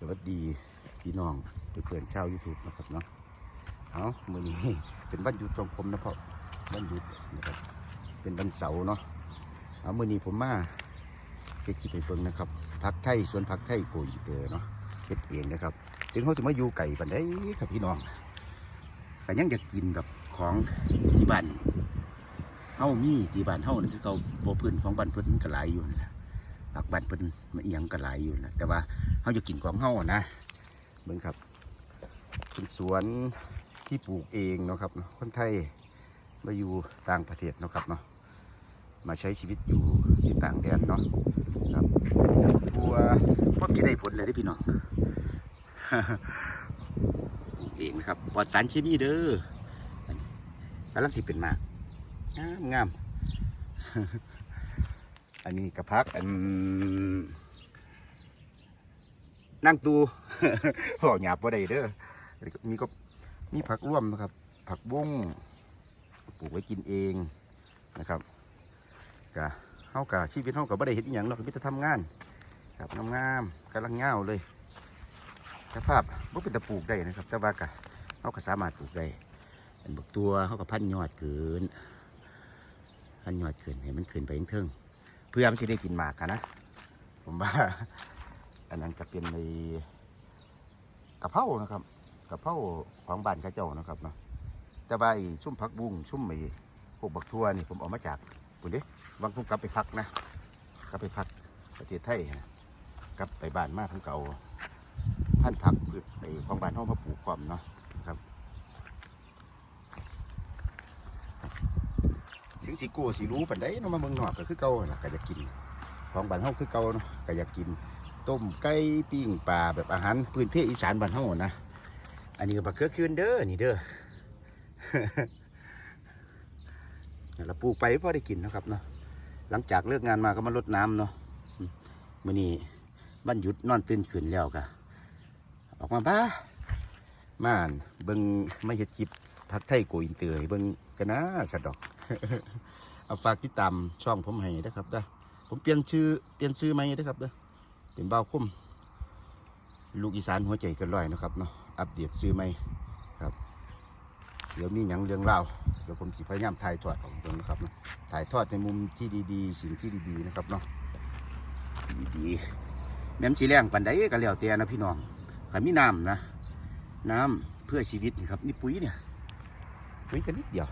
สวัสดีพี่น้องเพื่อนๆชาวยูทูบนะครับเนาะเอามื่อนี้เป็นวันหยุดของผมนะเพราะวันหยุดนะครับเป็นวันเสาร์เนาะเอามื่อนี้ผมมาเฮ็ดคลิปไปเบิ่งนะครับพักไทยสวนพักไทยโกอินเตอร์เนาะเฮ็ดเองนะครับถึงเขาจะมาอยู่ไก่ปันได้ครับพี่น้องก็ยังจะกินแบบของที่บ้านเฮามีที่บ้านเฮานั่นคือเขาบ่พื้นของบ้านเพิ่นมันก็หลายอยู่นั่นแหละ ผักบ้านเพิ่นมันอียังก็หลอยู่นะแต่ว่าเขาจะกินของเขานะเบิ่งครับเป็นสวนที่ปลูกเองเนาะครับคนไทยมาอยู่ต่างประเทศเนาะครับเนาะมาใช้ชีวิตอยู่ที่ต่างแดนเนาะครับทัวพบจะได้ผลเลยเด้พี่น้องปลูกเองนะครับปลอดสารเคมีเด้ออันนี้กำลังสิเป็นมากงามงาม อันนี้กระพักอันนั่งตูบอกหยาบบ่ได้เด้อมีก็มีผักร่วมนะครับ ผักบุ้งปลูกไว้กินเองนะครับกะเฮากะชีวิตเฮากับบ่ได้เฮ็ดอีหยังเนาะก็มีแต่ทำงานครับงามๆกำลังเงาวเลยสภาพบ่เป็นตะปลูกได้นะครับ แต่ว่ากะเฮาก็สามารถปลูกได้อันบกตัวเฮาก็พันยอดเกินพันยอดเกินให้มันขึ้นไปเทิง พื่อมันสิได้กินหมากนะ ผมว่า อันนั้นก็เป็นในกะเพรานะครับกะเพราของบ้านข้าเจ้านะครับเนาะแต่ว่าไอ้ชุ่มผักบุ้งชุ่มไอ้พวกบักทั่วนี่ผมเอามาจากปุ่นด้วังผมกลับไปพักนะกลับไปพักประเทศไทยนะกลับไปบ้านมาผมเก่าพันผักพืชไอ้ของบ้านห้องมาปลูกความเนาะ นะครับสิงสิโก้สิรู้ปันได้เนาะมาเมืองนอกก็คือเก่าน่ะก็จะกิน ของบ้านเฮาคือเก่าเนาะก็อยากกิน ต้มไก่ปิ้งปลาแบบอาหารพื้นเพอีสานบ้านเฮานะอันนี้ก็บักเขือคืนเด้อนี่เด้อเราปลูกไปพอได้กินนะครับเนาะหลังจากเลิกงานมาก็มารดน้ำเนาะมมื้อนี้วันหยุดนอนตื่นขึ้นแล้วก็ออกมาบ้ามานเบิงไม่เฮ็ดคลิป พักไทยโกอินเตอร์ให้เบิ่งกันนะสะดอกเอาฝากติดตามช่องผมให้นะครับเด้อผมเปลี่ยนชื่อเปลี่ยนชื่อใหม่เด้ครับเด้อเป็นเบ่าคุ้มลูกอีสานหัวใจกันร้อยนะครับเนาะอัปเดตชื่อใหม่ครับ เดี๋ยวมีหยังเรื่องเล่าวเดี๋ยวผมสิพยายามถ่ายทอดของผมนะครับเนาะถ่ายทอดในมุมที่ดีๆ สิ่งที่ดีๆนะครับเนาะดีๆแม้มสีแรงปันใดก็แล้วแต่นะพี่น้องขันมีน้ำนะ น้ำเพื่อชีวิตนี่ครับนี่ปุ๋ยเนี่ย ปุ๋ยกันนิดเดียว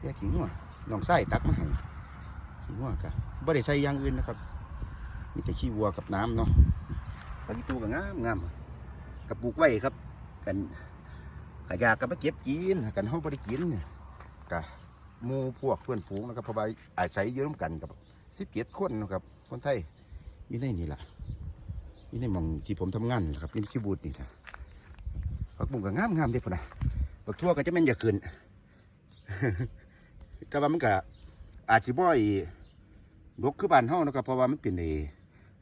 แค่ขิงหัวน้องไส้ตักมาให้ขี้วัวกะบ่ได้ใส่ยางอื่นนะครับ มีแต่ขี้วัวกับน้ำเนาะปลากีตูก็งามงามกับปลูกไว้ครับ กันขยากกับมาเก็บกินกันเฮาบ่ได้กินเนี่ยกะหมู่พวกเพื่อนฝูงนะครับเพราะว่าอาศัยอยู่ร่วมกันกับ17คนนะครับ คนไทยอยู่ในนี่ล่ะอยู่ในหม่องที่ผมทำงานนะครับอยู่ในคิบูดนี่ล่ะผักบุ้งก็งามงามเด้พุ่นน่ะ บักทั่วก็จะแม่นอย่าขึ้นก็ว่ามันก็อาจสิบ่อยดกคือบ้านเฮานะครับเพราะว่ามันเป็นไอ้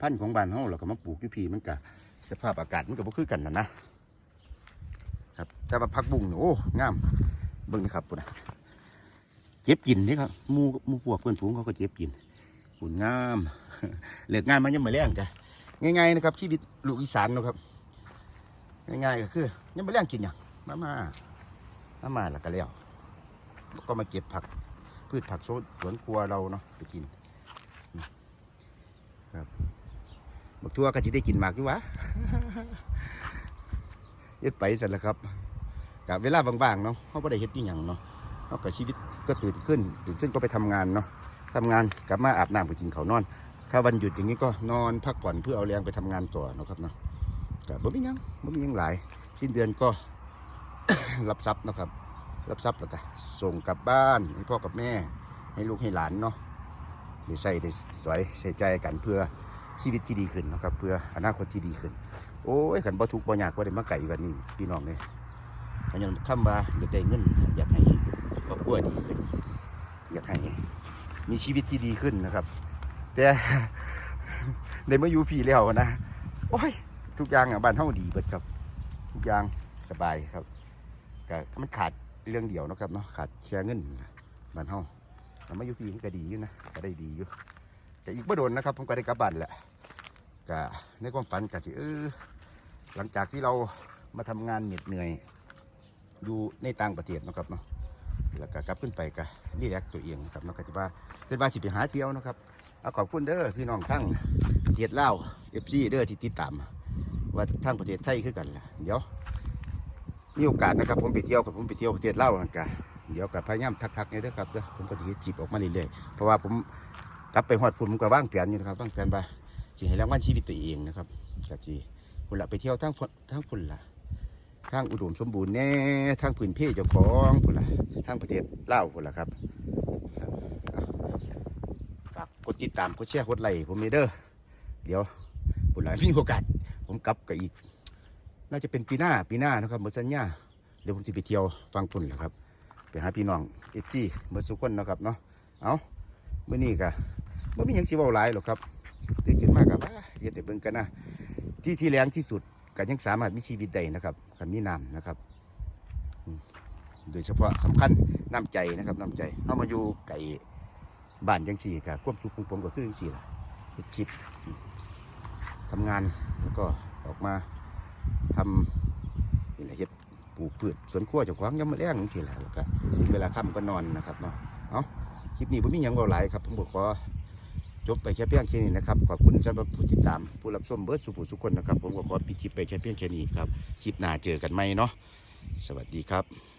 พันธุ์ของบ้านเฮาแล้วก็มาปลูกอยู่พี่มันก็สภาพอากาศมันก็บ่คือกันนะนะครับ แต่ว่าผักบุ้งนี่โอ้งามเบิ่งนะครับพุ่นะเจ็บกินนี่ครับมูมูพวกเพื่อนฝูงเขาก็เจ็บกินปุ่นงามเลิกงานมายังมาแรงจ้ะง่ายๆนะครับชีวิตลูกอีสานนะครับง่ายๆก็คือยังมาแรงกินหยังมามา มามาแล้วก็แล้วแล้วก็มาเก็บผักพืชผักสวนครัวเราเนาะไปกินครับบักทั่วก็จะได้กินมากอยู่วะเย็ดไปเสร็จแล้วครับกับเวลาว่างๆเนาะเขาไม่ได้เฮ็ดนี่อย่างเนาะเขากับชีวิตก็ตื่นขึ้น ตื่นขึ้นก็ไปทำงานเนาะทำงานกลับมาอาบน้ำไปกินข้าวนอน ถ้าวันหยุดอย่างนี้ก็นอนพักผ่อนเพื่อเอาแรงไปทำงานต่อเนาะครับเนาะแต่บ่มียังบ่มียังหลายสิ้นเดือนก็ รับทรัพย์นะครับรับทรัพย์แล้วก็ส่งกลับบ้านให้พ่อกับแม่ให้ลูกให้หลานเนาะได้ใส่ได้สวยใส่ใจกันเพื่อชีวิตที่ดีขึ้นนะครับ เพื่ออนาคตที่ดีขึ้น โอ้ยขันบ่ทุกบ่ยากบ่ได้มาไก่วันนี้พี่น้องเลยขยันคำว่าอยากได้เงินอยากให้ครอบครัวดีขึ้น อยากให้มีชีวิตที่ดีขึ้นนะครับ แต่ในเมื่ออยู่พี่แล้วนะโอ้ยทุกอย่างอะบ้านเฮาดีเบิดครับ ทุกอย่างสบายครับ ก็มันขาดเรื่องเดียวนะครับเนาะขาดแชร์เงินบ้านเฮาแต่มาอยู่พี่ก็ดีอยู่นะก็ได้ดีอยู่แต่อีกบ่โดนนะครับ ผมก็ได้กลับบ้านแหละก็ในความฝันก็สิเออหลังจากที่เรามาทำงานเหน็ดเหนื่อยอยู่ในต่างประเทศนะครับเนาะแล้วก็กลับขึ้นไปก็นี่แหละตัวเองนะครับเนาะก็จะว่าเกิดว่าสิไปหาเที่ยวนะครับเอาขอบคุณเด้อพี่น้องทั้งประเทศลาวเอฟซีเด้อที่ติดตาม ว่าทั้งประเทศไทยคือกันล่ะเดี๋ยว มีโอกาสนะครับผมไปเที่ยวกับผมไปเที่ยวประเทศลาวกันเดี๋ยวกับพยายามทักๆนี่เด้อครับเด้อผมก็ดีจีบออกมาเรื่อยๆเพราะว่าผมกลับไปฮอดพุ่นผมก็ว่างแผนอยู่นะครับว่างแผนว่าสิให้รางวัลชีวิตตัวเองนะครับก็สิพุ่นละไปเที่ยวทั้งพุ่นทั้งพุ่นละทางอุดมสมบูรณ์แน่ทางพื้นเพเจ้าของพุ่นละทางประเทศลาวพุ่นละครับฝากกดติดตามกดแชร์กดไลค์ผมนี่เด้อเดี๋ยวพุ่นละมีโอกาสผมกลับกับอีก น่าจะเป็นปีหน้าปีหน้านะครับหมดสัญญาเดี๋ยวผมจะไปเที่ยวฟังพุ่นละครับไปหาพี่น้องเอฟซีเมื่อสุกคนนะครับเนาะเอาเมื่อนี้กะไม่มียังสิเว้าหลายหรอกครับตื่นขึ้นมากับว่าเฮ็ดให้เบิ่งกันนะที่ที่แรงที่สุดก็ยังสามารถมีชีวิตได้นะครับกับมีน้ำนะครับ โดยเฉพาะสำคัญน้ำใจนะครับน้ำใจเข้ามาอยู่ไก่บ้านจังสี่กับความสุขของผมก็คือจังสี่ละคลิปทำงานแล้วก็ออกมา ทำนี่แหละเฮ็ดปลูกพืชสวนขั้วเจ้าของยามมาแรงจังสี่แหละแล้วก็ถึงเวลาค่ำก็นอนนะครับเนาะเอาคลิปนี้ผมมีอย่างเบาหลายครับผมก็ขอจบไปแค่เพียงแค่นี้นะครับขอบคุณสำหรับผู้ติดตามผู้รับชมเบิร์ดสุภูสุคนนะครับผมก็ขอปิดคลิปไปแค่เพียงแค่นี้ครับคลิปหน้าเจอกันไหมเนาะสวัสดีครับ